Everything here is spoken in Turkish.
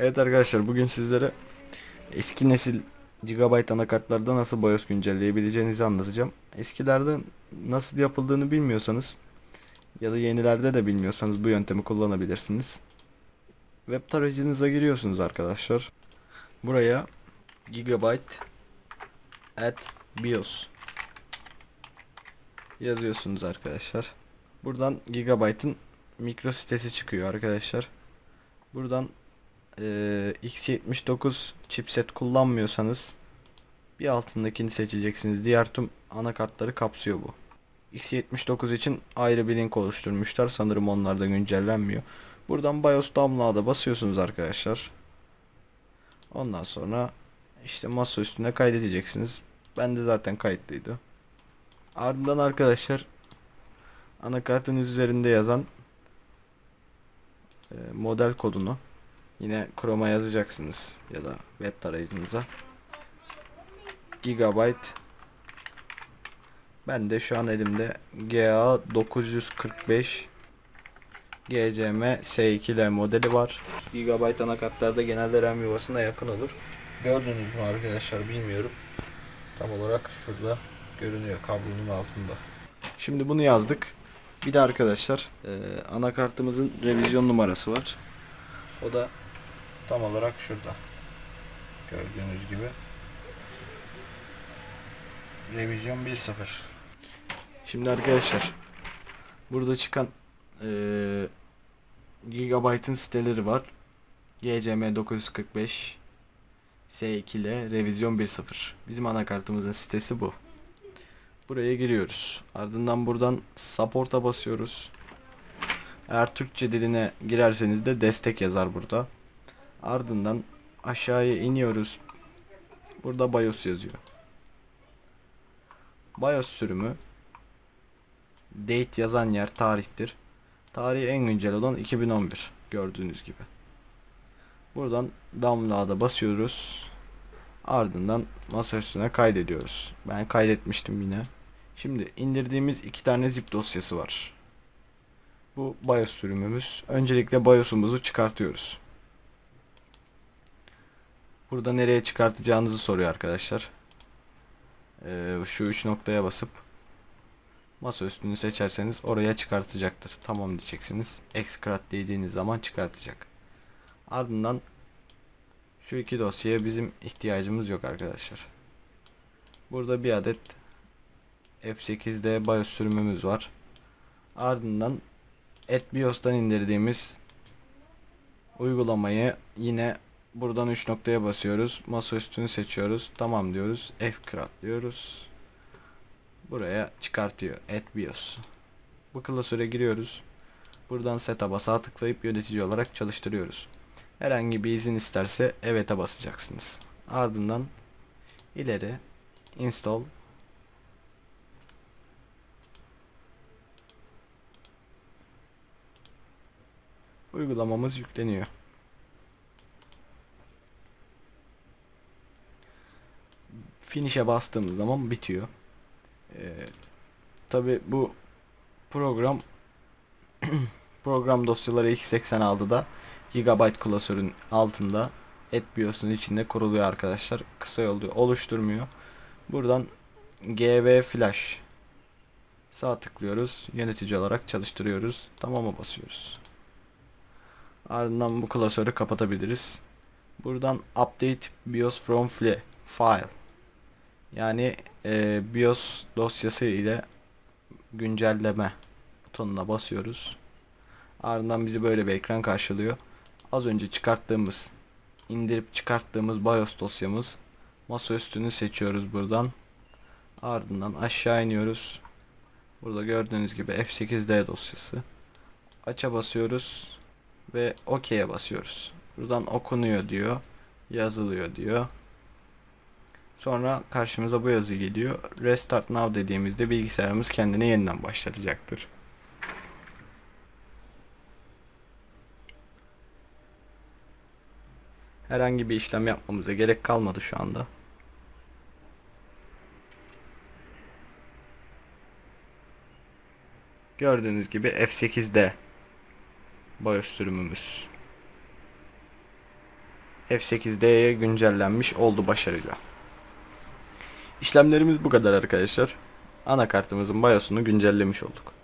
Evet arkadaşlar bugün sizlere eski nesil GB anakartlarda nasıl BIOS güncelleyebileceğinizi anlatacağım. Eskilerde nasıl yapıldığını bilmiyorsanız ya da yenilerde de bilmiyorsanız bu yöntemi kullanabilirsiniz. Web tarayıcınıza giriyorsunuz arkadaşlar. Buraya gigabyte at BIOS yazıyorsunuz arkadaşlar. Buradan Gigabyte'ın mikro sitesi çıkıyor arkadaşlar. Buradan eee, x79 chipset kullanmıyorsanız bir altındakini seçeceksiniz. Diğer tüm anakartları kapsıyor bu. x79 için ayrı bir link oluşturmuşlar. Sanırım onlar da güncellenmiyor. Buradan BIOS download'a basıyorsunuz arkadaşlar. Ondan sonra işte masa üstüne kaydedeceksiniz. Bende zaten kayıtlıydı. Ardından arkadaşlar anakartın üzerinde yazan e, model kodunu yine Chrome'a yazacaksınız ya da web tarayıcınıza. Gigabyte ben de şu an elimde GA 945 GCM S2L modeli var. Gigabyte anakartlarda genelde RAM yuvasına yakın olur. Gördünüz mü arkadaşlar bilmiyorum. Tam olarak şurada görünüyor kablonun altında. Şimdi bunu yazdık. Bir de arkadaşlar e, anakartımızın revizyon numarası var. O da tam olarak şurada. Gördüğünüz gibi. Revizyon 1.0. Şimdi arkadaşlar burada çıkan e, Gigabyte'ın siteleri var. GCM 945 S2 ile revizyon 1.0. Bizim anakartımızın sitesi bu. Buraya giriyoruz. Ardından buradan support'a basıyoruz. Eğer Türkçe diline girerseniz de destek yazar burada. Ardından aşağıya iniyoruz. Burada BIOS yazıyor. BIOS sürümü date yazan yer tarihtir. Tarihi en güncel olan 2011 gördüğünüz gibi. Buradan download'a basıyoruz. Ardından masa üstüne kaydediyoruz. Ben kaydetmiştim yine. Şimdi indirdiğimiz iki tane zip dosyası var. Bu BIOS sürümümüz. Öncelikle BIOS'umuzu çıkartıyoruz. Burada nereye çıkartacağınızı soruyor arkadaşlar. Ee, şu üç noktaya basıp masa üstünü seçerseniz oraya çıkartacaktır. Tamam diyeceksiniz. Extract dediğiniz zaman çıkartacak. Ardından şu iki dosyaya bizim ihtiyacımız yok arkadaşlar. Burada bir adet F8'de BIOS sürümümüz var. Ardından AtBIOS'tan indirdiğimiz uygulamayı yine buradan 3 noktaya basıyoruz. Masa üstünü seçiyoruz. Tamam diyoruz. Extract diyoruz. Buraya çıkartıyor. AtBIOS. Bu klasöre giriyoruz. Buradan setup'a sağ tıklayıp yönetici olarak çalıştırıyoruz. Herhangi bir izin isterse evet'e basacaksınız. Ardından ileri install uygulamamız yükleniyor. Finish'e bastığımız zaman bitiyor. Ee, Tabi bu program program dosyaları x86'da Gigabyte klasörün altında AtBIOS'un içinde kuruluyor arkadaşlar. Kısa yolu oluşturmuyor. Buradan GB Flash sağ tıklıyoruz. Yönetici olarak çalıştırıyoruz. Tamam'a basıyoruz. Ardından bu klasörü kapatabiliriz. Buradan Update BIOS from file. Yani e, BIOS dosyası ile güncelleme butonuna basıyoruz. Ardından bizi böyle bir ekran karşılıyor. Az önce çıkarttığımız, indirip çıkarttığımız BIOS dosyamız. Masa üstünü seçiyoruz buradan. Ardından aşağı iniyoruz. Burada gördüğünüz gibi F8D dosyası. Aça basıyoruz ve OK'ye basıyoruz. Buradan okunuyor diyor, yazılıyor diyor. Sonra karşımıza bu yazı geliyor. Restart now dediğimizde bilgisayarımız kendini yeniden başlatacaktır. Herhangi bir işlem yapmamıza gerek kalmadı şu anda. Gördüğünüz gibi F8'de BIOS sürümümüz. F8D'ye güncellenmiş oldu başarıyla. İşlemlerimiz bu kadar arkadaşlar. Anakartımızın BIOS'unu güncellemiş olduk.